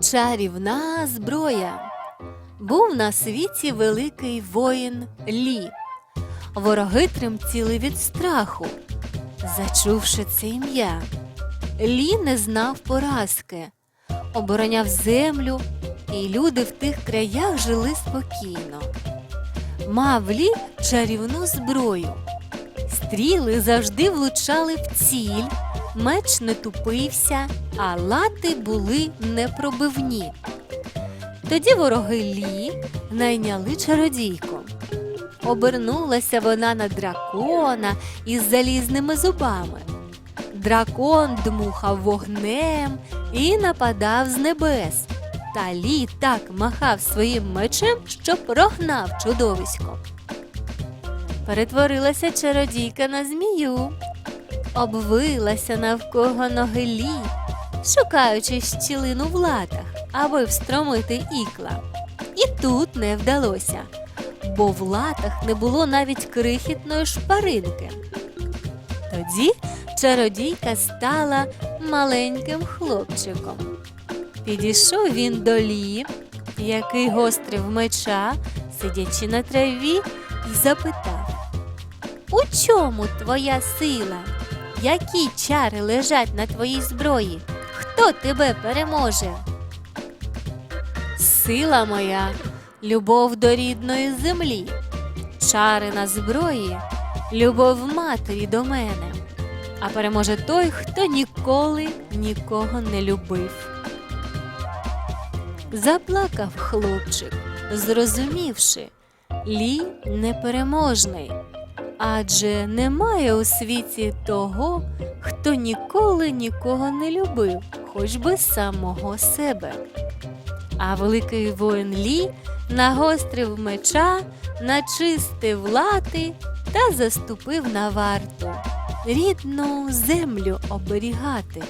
Чарівна зброя. Був на світі великий воїн Лі. Вороги тремтіли від страху, зачувши це ім'я. Лі не знав поразки, обороняв землю, і люди в тих краях жили спокійно. Мав Лі чарівну зброю. Стріли завжди влучали в ціль, меч не тупився, а лати були непробивні. Тоді вороги Лі найняли чародійку. Обернулася вона на дракона із залізними зубами. Дракон дмухав вогнем і нападав з небес. Та Лі так махав своїм мечем, що прогнав чудовисько. Перетворилася чародійка на змію, обвилася навколо ноги Лі, шукаючи щілину в латах, аби встромити ікла. І тут не вдалося, бо в латах не було навіть крихітної шпаринки. Тоді чародійка стала маленьким хлопчиком. Підійшов він до Лі, який гострив меча, сидячи на траві, і запитав: У чому твоя сила? Які чари лежать на твоїй зброї? Хто тебе переможе? Сила моя, любов до рідної землі, чари на зброї, любов матері до мене. А переможе той, хто ніколи нікого не любив. Заплакав хлопчик, зрозумівши, Лі непереможний, адже немає у світі того, хто ніколи нікого не любив, хоч би самого себе. А великий воїн Лі нагострив меча, начистив лати та заступив на варту рідну землю оберігати.